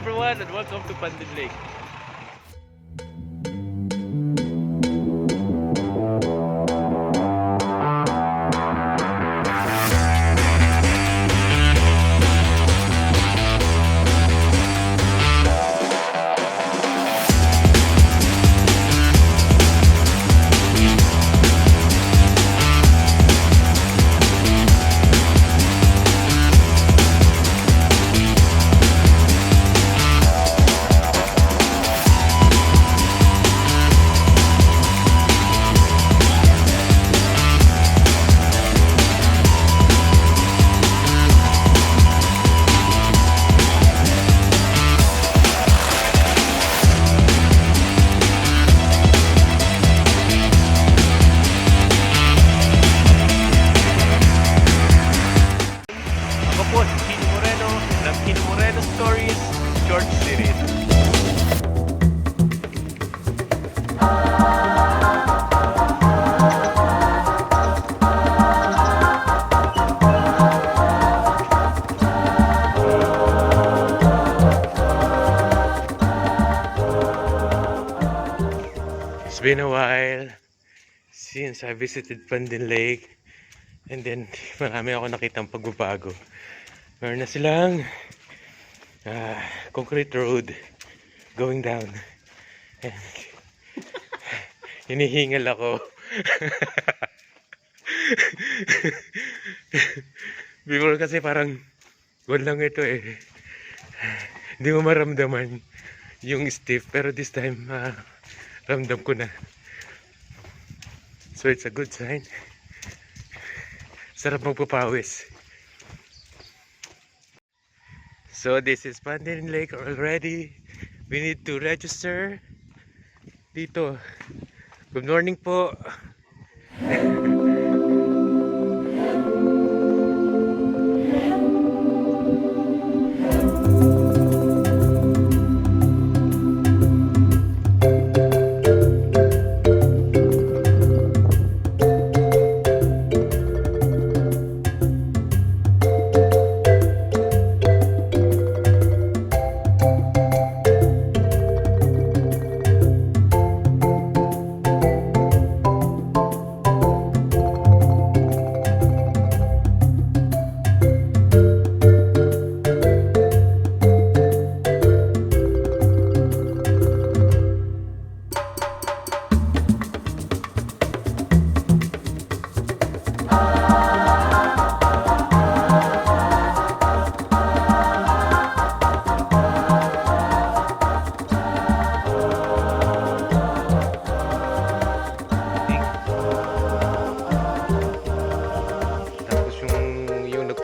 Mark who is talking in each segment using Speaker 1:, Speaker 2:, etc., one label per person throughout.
Speaker 1: everyone and welcome to Pandin Lake. Po si Kino Moreno ng Kino Moreno Stories Short Series. It's been a while since I visited Pandin Lake and then marami ako nakitang pagbabago. Meron na silang ah, concrete road going down. And hinihingal ako. Before kasi parang wala lang ito eh. Hindi mo maramdaman yung stiff pero this time ah, ramdam ko na. So it's a good sign. Sarap magpapawis. So this is Pandin Lake already. We need to register dito. Good morning po.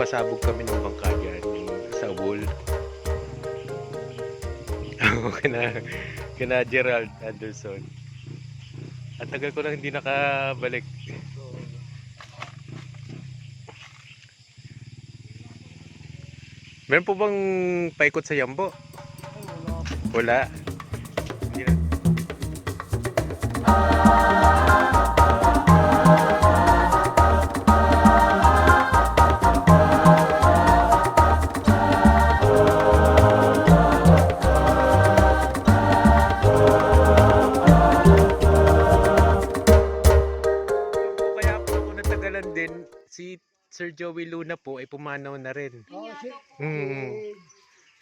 Speaker 1: yung nagpasabog kami ng bangka dyan, sa wall. kina, kina Gerald Anderson. At tagal ko na hindi nakabalik. Meron po bang paikot sa Yambo? Wala. Hindi natagalan din, si Sir Joey Luna po ay pumanaw na rin.
Speaker 2: Oh, si,
Speaker 1: Mm.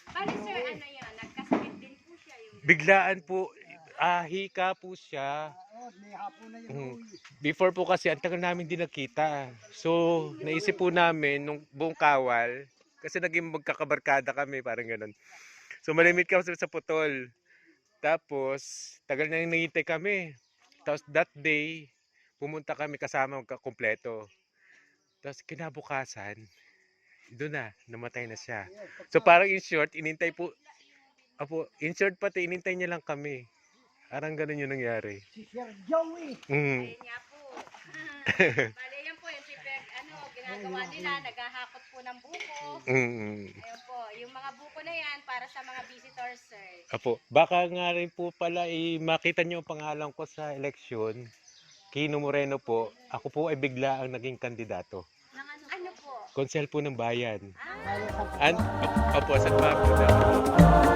Speaker 3: Bali sir, ano yan? Nagkasakit din po siya yung...
Speaker 1: Biglaan po, ah, hika po siya.
Speaker 2: oh,
Speaker 1: Mm.
Speaker 2: yun.
Speaker 1: Before po kasi, ang tagal namin din nakita. So, naisip po namin, nung buong kawal, kasi naging magkakabarkada kami, parang ganun. So, malimit kami sa putol. Tapos, tagal na yung nangintay kami. Tapos, that day, pumunta kami kasama magkakompleto. Tapos, kinabukasan, doon na, namatay na siya. So, parang in short, inintay po, apo, in short pati, inintay niya lang kami. Parang ganun yung nangyari.
Speaker 2: Si Sir Joey.
Speaker 1: Mm.
Speaker 3: Po. Bali yan po, yung tipeg, ano, ginagawa nila, naghahakot po ng buko.
Speaker 1: Mm.
Speaker 3: Ayun po, yung mga buko na yan, para sa mga visitors, sir.
Speaker 1: Apo, baka nga rin po pala i makita niyo ang pangalan ko sa eleksyon. Aquino Moreno po, ako po ay bigla ang naging kandidato.
Speaker 3: Ano po?
Speaker 1: Konsel po ng bayan.
Speaker 3: Ah.
Speaker 1: An opo, sa po.